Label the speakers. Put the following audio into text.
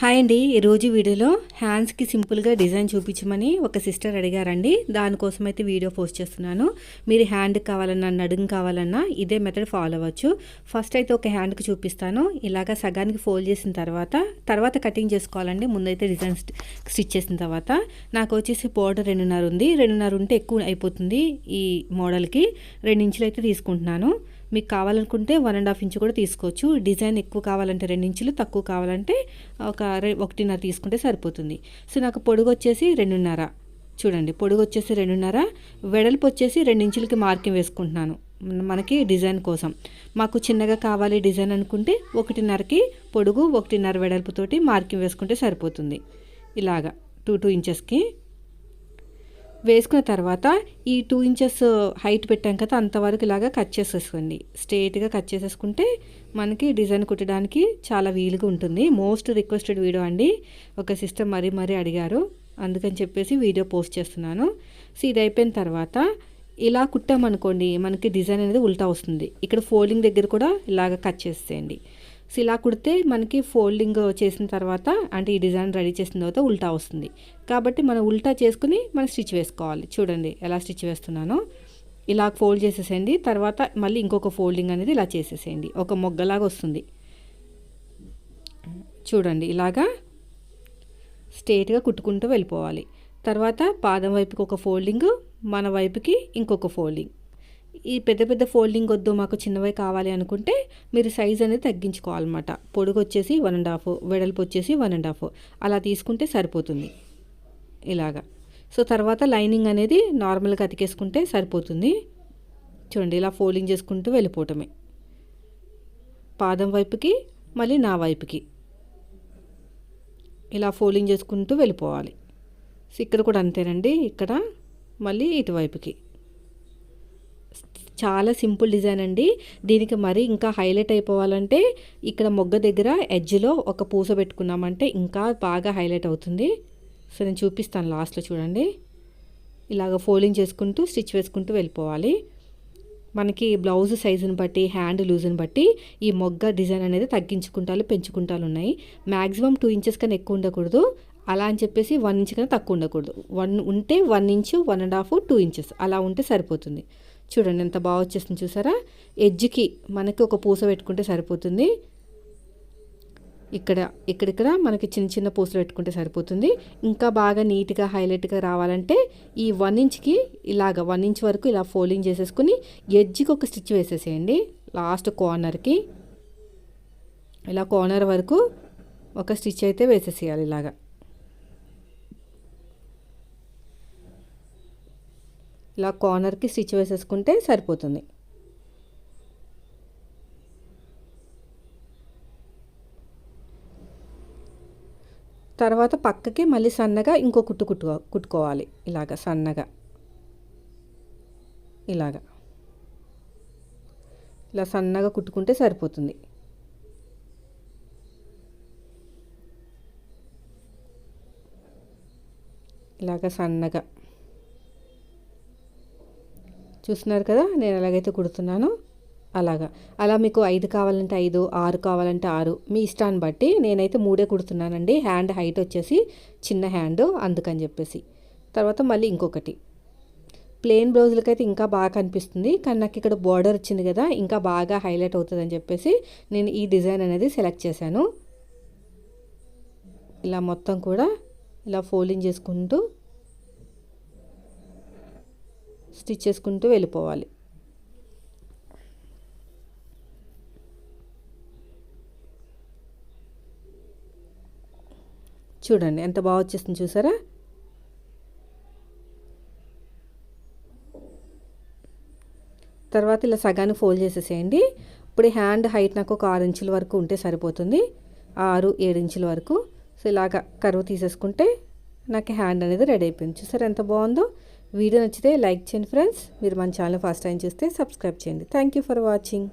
Speaker 1: Hi అండి. ఈరోజు వీడియోలో హ్యాండ్స్కి సింపుల్గా డిజైన్ చూపించమని ఒక సిస్టర్ అడిగారండి. దానికోసం అయితే వీడియో పోస్ట్ చేస్తున్నాను. మీరు హ్యాండ్ కావాలన్నా నడుము కావాలన్నా ఇదే మెథడ్ ఫాలో అవ్వచ్చు. ఫస్ట్ అయితే ఒక హ్యాండ్కి చూపిస్తాను. ఇలాగ సగానికి ఫోల్డ్ చేసిన తర్వాత తర్వాత కటింగ్ చేసుకోవాలండి. ముందైతే డిజైన్ స్టిచ్ చేసిన తర్వాత. నాకు వచ్చేసి బోర్డర్ రెండున్నర ఉంది. రెండున్నర ఉంటే ఎక్కువ అయిపోతుంది ఈ మోడల్కి. రెండు ఇంచులు అయితే తీసుకుంటున్నాను. మీకు కావాలనుకుంటే వన్ అండ్ హాఫ్ ఇంచ్ కూడా తీసుకోవచ్చు. డిజైన్ ఎక్కువ కావాలంటే రెండు ఇంచులు తక్కువ కావాలంటే ఒక ఒకటిన్నర తీసుకుంటే సరిపోతుంది. సో నాకు పొడుగు వచ్చేసి రెండున్నర. చూడండి పొడుగు వచ్చేసి రెండున్నర. వెడల్పు వచ్చేసి రెండు ఇంచులకి మార్కింగ్ వేసుకుంటున్నాను. మనకి డిజైన్ కోసం. మాకు చిన్నగా కావాలి డిజైన్ అనుకుంటే ఒకటిన్నరకి పొడుగు ఒకటిన్నర వెడల్పుతోటి మార్కింగ్ వేసుకుంటే సరిపోతుంది. ఇలాగా టూ టూ ఇంచెస్కి వేసుకున్న తర్వాత ఈ టూ ఇంచెస్ హైట్ పెట్టాం కదా అంతవరకు ఇలాగా కట్ చేసేసుకోండి. స్ట్రేట్గా కట్ చేసేసుకుంటే మనకి డిజైన్ కుట్టడానికి చాలా వీలుగా ఉంటుంది. మోస్ట్ రిక్వెస్టెడ్ వీడియో అండి. ఒక సిస్టర్ మరీ మరీ అడిగారు. అందుకని చెప్పేసి వీడియో పోస్ట్ చేస్తున్నాను. సో ఇది అయిపోయిన తర్వాత ఇలా కుట్టామనుకోండి మనకి డిజైన్ అనేది ఉల్టా వస్తుంది. ఇక్కడ ఫోల్డింగ్ దగ్గర కూడా ఇలాగ కట్ చేసేయండి. సో ఇలా కుడితే మనకి ఫోల్డింగ్ చేసిన తర్వాత అంటే ఈ డిజైన్ రెడీ చేసిన తర్వాత ఉల్టా వస్తుంది. కాబట్టి మనం ఉల్టా చేసుకుని మనం స్టిచ్ వేసుకోవాలి. చూడండి ఎలా స్టిచ్ వేస్తున్నానో. ఇలా ఫోల్డ్ చేసేసేయండి. తర్వాత మళ్ళీ ఇంకొక ఫోల్డింగ్ అనేది ఇలా చేసేసేయండి. ఒక మొగ్గలాగా వస్తుంది. చూడండి ఇలాగా స్ట్రేట్గా కుట్టుకుంటూ వెళ్ళిపోవాలి. తర్వాత పాదం వైపుకి ఒక ఫోల్డింగ్ మన వైపుకి ఇంకొక ఫోల్డింగ్. ఈ పెద్ద పెద్ద ఫోల్డింగ్ వద్దు మాకు చిన్నవి కావాలి అనుకుంటే మీరు సైజ్ అనేది తగ్గించుకోవాలన్నమాట. పొడుగు వచ్చేసి వన్ అండ్ హాఫ్ వెడల్పు వచ్చేసి వన్ అండ్ హాఫ్. అలా తీసుకుంటే సరిపోతుంది. ఇలాగా. సో తర్వాత లైనింగ్ అనేది నార్మల్గా అతికేసుకుంటే సరిపోతుంది. చూడండి ఇలా ఫోల్డింగ్ చేసుకుంటూ వెళ్ళిపోవటమే. పాదం వైపుకి మళ్ళీ నా వైపుకి. ఇలా ఫోల్డింగ్ చేసుకుంటూ వెళ్ళిపోవాలి. సో ఇక్కడ కూడా అంతేనండి. ఇక్కడ మళ్ళీ ఇటువైపుకి. చాలా సింపుల్ డిజైన్ అండి. దీనికి మరి ఇంకా హైలైట్ అయిపోవాలంటే ఇక్కడ మొగ్గ దగ్గర ఎడ్జ్లో ఒక పూస పెట్టుకున్నామంటే ఇంకా బాగా హైలైట్ అవుతుంది. సో నేను చూపిస్తాను లాస్ట్లో చూడండి. ఇలాగ ఫోల్డింగ్ చేసుకుంటూ స్టిచ్ వేసుకుంటూ వెళ్ళిపోవాలి. మనకి బ్లౌజ్ సైజుని బట్టి హ్యాండ్ లూజ్ని బట్టి ఈ మొగ్గ డిజైన్ అనేది తగ్గించుకుంటాలు పెంచుకుంటాలు ఉన్నాయి. మ్యాక్సిమం టూ ఇంచెస్ కన్నా ఎక్కువ ఉండకూడదు. అలా అని చెప్పేసి వన్ ఇంచ్ కన్నా తక్కువ ఉండకూడదు. వన్ ఉంటే one inch one and half two inches. అలా ఉంటే సరిపోతుంది. చూడండి ఎంత బాగా వచ్చేస్తుంది చూసారా? ఎడ్జ్కి మనకి ఒక పూస పెట్టుకుంటే సరిపోతుంది. ఇక్కడ ఇక్కడిక్కడ మనకి చిన్న చిన్న పూసలు పెట్టుకుంటే సరిపోతుంది. ఇంకా బాగా నీట్గా హైలైట్గా రావాలంటే ఈ వన్ ఇంచ్కి ఇలాగ వన్ ఇంచ్ వరకు ఇలా ఫోల్డింగ్ చేసేసుకుని ఎడ్జ్కి ఒక స్టిచ్ వేసేసేయండి. లాస్ట్ కార్నర్కి. ఇలా కార్నర్ వరకు ఒక స్టిచ్ అయితే వేసేసేయాలి ఇలాగా. ఇలా కార్నర్కి స్టిచ్ వేసేసుకుంటే సరిపోతుంది. తర్వాత పక్కకి మళ్ళీ సన్నగా ఇంకో కుట్టు కుట్టుకో కుట్టుకోవాలి. ఇలాగ సన్నగా. ఇలాగ. ఇలా సన్నగా కుట్టుకుంటే సరిపోతుంది. ఇలాగ సన్నగా. చూస్తున్నారు కదా నేను ఎలాగైతే కుడుతున్నానో అలాగా. అలా మీకు ఐదు కావాలంటే ఐదు ఆరు కావాలంటే ఆరు మీ ఇష్టాన్ని బట్టి నేనైతే మూడే కుడుతున్నానండి. హ్యాండ్ హైట్ వచ్చేసి చిన్న హ్యాండ్ అందుకని చెప్పేసి. తర్వాత మళ్ళీ ఇంకొకటి. ప్లెయిన్ బ్లౌజులకైతే ఇంకా బాగా కనిపిస్తుంది కానీ నాకు ఇక్కడ బార్డర్ వచ్చింది కదా ఇంకా బాగా హైలైట్ అవుతుందని చెప్పేసి నేను ఈ డిజైన్ అనేది సెలెక్ట్ చేశాను. ఇలా మొత్తం కూడా ఇలా ఫోల్డింగ్ చేసుకుంటూ స్టిచ్ చేసుకుంటూ వెళ్ళిపోవాలి. చూడండి ఎంత బాగా వచ్చేస్తుంది చూసారా? తర్వాత ఇలా సగాన్ని ఫోల్డ్ చేసేసేయండి. ఇప్పుడు హ్యాండ్ హైట్ నాకు ఒక ఆరు ఇంచుల వరకు ఉంటే సరిపోతుంది. ఆరు ఏడు ఇంచుల వరకు. సో ఇలాగ కరువు తీసేసుకుంటే నాకు హ్యాండ్ అనేది రెడీ అయిపోయింది. చూసారా ఎంత బాగుందో? వీడియో నచ్చితే లైక్ చేయండి ఫ్రెండ్స్. మీరు మన ఛానల్ ఫస్ట్ టైం చూస్తే సబ్స్క్రైబ్ చేయండి. Thank you for watching